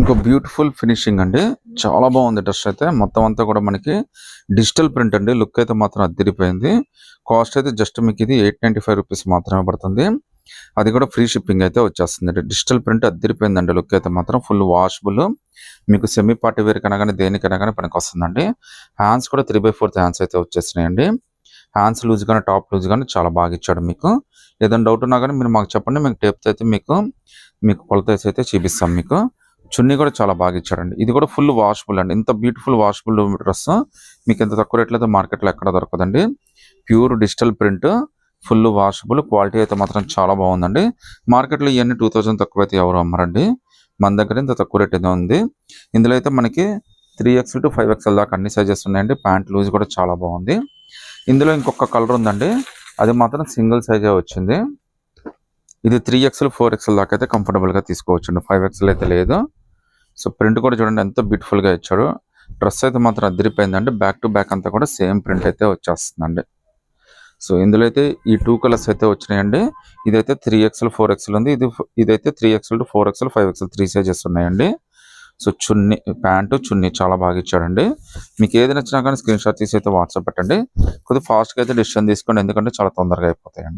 ఇంకో beautiful finishing అండి. చాలా బాగుంది డ్రెస్ అయితే. మొత్తం అంతా కూడా మనకి డిజిటల్ ప్రింట్ అండి. లుక్ అయితే మాత్రం అద్దరిపోయింది. కాస్ట్ అయితే జస్ట్ మీకు ఇది ఎయిట్ నైన్టీ ఫైవ్ రూపీస్ మాత్రమే పడుతుంది. అది కూడా ఫ్రీ షిప్పింగ్ అయితే వచ్చేస్తుంది డిజిటల్ ప్రింట్ అద్దరిపోయిందండి. లుక్ అయితే మాత్రం ఫుల్ వాషబుల్. మీకు సెమీ పార్టీ వేర్ కన్నా కానీ దేనికైనా కానీ పనికి వస్తుందండి. హ్యాండ్స్ కూడా త్రీ బై ఫోర్త్ హ్యాండ్స్ అయితే వచ్చేసినాయండి హ్యాండ్స్ లూజ్ కానీ టాప్ లూజ్ కానీ చాలా బాగా ఇచ్చాడు మీకు. ఏదైనా డౌట్ ఉన్నా కానీ మీరు మాకు చెప్పండి. మీకు టేప్తో అయితే మీకు మీకు కొలత అయితే చూపిస్తాం మీకు. చున్నీ కూడా చాలా బాగా ఇచ్చాడండి ఇది కూడా ఫుల్ వాషబుల్ అండి. ఇంత బ్యూటిఫుల్ వాషబుల్ డ్రెస్ మీకు ఇంత తక్కువ రేట్లో అయితే మార్కెట్లో ఎక్కడ దొరకదండి. Pure digital print full washable quality అయితే మాత్రం చాలా బాగుందండి. మార్కెట్లో ఇవన్నీ టూ థౌజండ్ తక్కువ అయితే ఎవరు అమ్మరండి. మన దగ్గర ఇంత తక్కువ రేట్ ఏదో ఉంది. ఇందులో అయితే మనకి three XL to five XL దాకా అన్ని సైజెస్ ఉన్నాయండి. ప్యాంట్ లూజ్ కూడా చాలా బాగుంది. ఇందులో ఇంకొక కలర్ ఉందండి. అది మాత్రం సింగిల్ సైజే వచ్చింది. ఇది త్రీ ఎక్స్ఎల్ ఫోర్ ఎక్స్ఎల్ దాకా అయితే కంఫర్టబుల్గా గా తీసుకోవచ్చు ఫైవ్ ఎక్స్ఎల్ అయితే లేదు. సో ప్రింట్ కూడా చూడండి ఎంత బ్యూటిఫుల్గా ఇచ్చాడు. డ్రెస్ అయితే మాత్రం అదిరిపోయిందండి. బ్యాక్ టు బ్యాక్ అంతా కూడా సేమ్ ప్రింట్ అయితే వచ్చేస్తుందండి. సో ఇందులో అయితే ఈ టూ కలర్స్ అయితే వచ్చినాయండి. ఇదైతే త్రీ ఎక్స్ఎల్ ఫోర్ ఎక్స్ఎల్ ఉంది. ఇది ఇదైతే three XL to four XL five XL three sizes ఉన్నాయండి. సో చున్నీ ప్యాంటు చున్నీ చాలా బాగా ఇచ్చాడండి. మీకు ఏది నచ్చినా కానీ స్క్రీన్ షాట్ తీసి అయితే వాట్సాప్ పెట్టండి. కొద్దిగా ఫాస్ట్గా అయితే డిసిషన్ తీసుకోండి. ఎందుకంటే చాలా తొందరగా అయిపోతాయండి.